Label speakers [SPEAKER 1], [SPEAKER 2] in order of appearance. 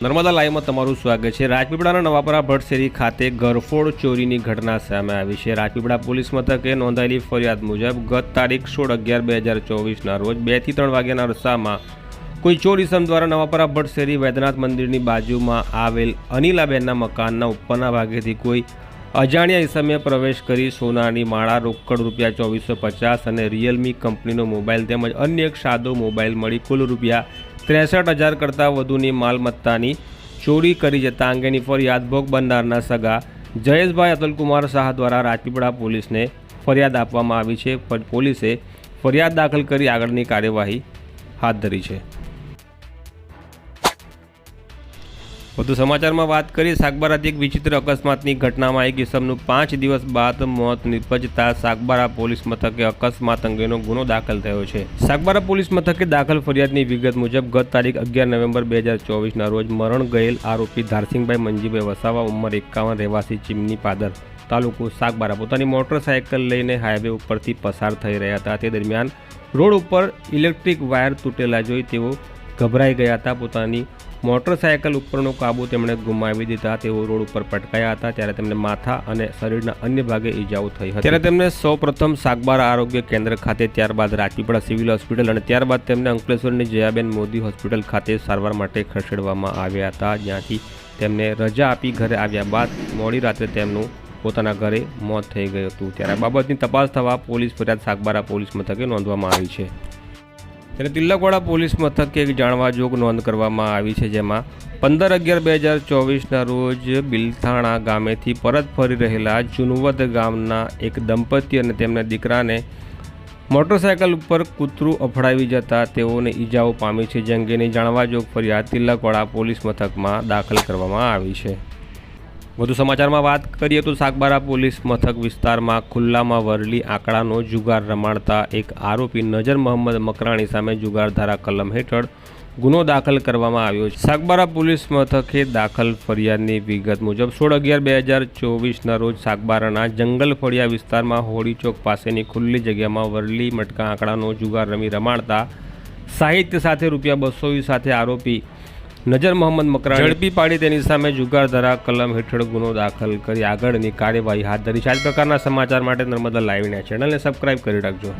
[SPEAKER 1] નર્મદા લાઈવમાં તમારું સ્વાગત છે. રાજપીપળાના નવાપરા ભટસેરી ખાતે ગરફોડ ચોરીની ઘટના સામે આવી છે. રાજપીપળા પોલીસ મથકે નોંધાયેલી ફરિયાદ મુજબ ગત તારીખ સોળ અગિયાર બે હજાર ચોવીસના રોજ બેથી ત્રણ વાગ્યાના અરસામાં કોઈ ચોર ઇસમ દ્વારા નવાપરા ભટસેરી વૈદ્યનાથ મંદિરની બાજુમાં આવેલ અનિલાબેનના મકાનના ઉપરના ભાગેથી કોઈ અજાણ્યા ઇસમે પ્રવેશ કરી સોનાની માળા રોકડ રૂપિયા ચોવીસો પચાસ અને રિયલમી કંપનીનો મોબાઈલ તેમજ અન્ય એક સાદો મોબાઈલ મળી કુલ રૂપિયા ત્રેસઠ હજાર કરતાં વધુની માલમત્તાની ચોરી કરી જતા અંગેની ફરિયાદ ભોગ બનનારના સગા જયેશભાઈ અતુલકુમાર શાહ દ્વારા રાજપીપળા પોલીસને ફરિયાદ આપવામાં આવી છે. પોલીસે ફરિયાદ દાખલ કરી આગળની કાર્યવાહી હાથ ધરી છે. વધુ સમાચારમાં વાત કરીએ, સાગબારાથી એક વિચિત્ર અકસ્માતની ઘટનામાં એક ઇસમનું પાંચ દિવસ બાદ મોત નિપજતા સાગબારા પોલીસ મથકે અકસ્માત અંગેનો ગુનો દાખલ થયો છે. સાગબારા પોલીસ મથકે દાખલ ફરિયાદની વિગત મુજબ ગત તારીખ અગિયાર નવેમ્બર બે હજાર ચોવીસના રોજ મરણ ગયેલ આરોપી ધારસિંહભાઈ મંજીભાઈ વસાવા ઉંમર એકાવન, રહેવાસી ચીમની પાદર તાલુકો સાગબારા. પોતાની મોટરસાયકલ લઈને હાઈવે ઉપરથી પસાર થઈ રહ્યા હતા. તે દરમિયાન રોડ ઉપર ઇલેક્ટ્રિક વાયર તૂટેલા જોઈ તેઓ ગભરાઈ ગયા હતા. પોતાની મોટરસાયકલ ઉપરનો કાબુ તેમણે ગુમાવી દીધા. તેઓ રોડ ઉપર પટકાયા હતા ત્યારે તેમને માથા અને શરીરના અન્ય ભાગે ઈજાઓ થઈ હતી. ત્યારે તેમને સૌપ્રથમ સાગબાર આરોગ્ય કેન્દ્ર ખાતે, ત્યારબાદ રાજપીપળા સિવિલ હોસ્પિટલ અને ત્યારબાદ તેમને અંકલેશ્વરની જયાબેન મોદી હોસ્પિટલ ખાતે સારવાર માટે ખસેડવામાં આવ્યા હતા. જ્યાંથી તેમને રજા આપી ઘરે આવ્યા બાદ મોડી રાત્રે તેમનું પોતાના ઘરે મોત થઈ ગયું હતું. ત્યારે બાબતની તપાસ થવા પોલીસ ફરિયાદ સાગબારા પોલીસ મથકે નોંધવામાં આવી છે. ત્યારે તિલકવાડા પોલીસ મથકે એક જાણવા જોગ નોંધ કરવામાં આવી છે જેમાં પંદર અગિયાર બે હજાર ચોવીસના રોજ બિલથાણા ગામેથી પરત ફરી રહેલા જુનવદ ગામના એક દંપતી અને તેમના દીકરાને મોટરસાયકલ ઉપર કૂતરું અફડાવી જતા તેઓને ઈજાઓ પામી છે, જે અંગેની જાણવા જોગ ફરિયાદ તિલકવાડા પોલીસ મથકમાં દાખલ કરવામાં આવી છે. વધુ સમાચારમાં વાત કરીએ તો સાગબારા પોલીસ મથક વિસ્તારમાં ખુલ્લામાં વરલી આંકડાનો જુગાર રમાડતા એક આરોપી નજર મોહમ્મદ મકરાણી સામે જુગાર ધારા કલમ હેઠળ ગુનો દાખલ કરવામાં આવ્યો છે. સાગબારા પોલીસ મથકે દાખલ ફરિયાદની વિગત મુજબ સોળ અગિયાર બે હજાર ચોવીસના રોજ સાગબારાના જંગલ ફળિયા વિસ્તારમાં હોળી ચોક પાસેની ખુલ્લી જગ્યામાં વરલી મટકા આંકડાનો જુગાર રમી રમાડતા સાહિત્ય સાથે રૂપિયા બસો સાથે આરોપી નજર મોહમ્મદ મકરા ઝડપી પાડી તેની સામે જુગાર ધરા કલમ હેઠળ ગુનો દાખલ કરી આગળની કાર્યવાહી હાથ ધરી છે. આ પ્રકારના સમાચાર માટે નર્મદા લાઈવના ચેનલને સબસ્ક્રાઇબ કરી રાખજો.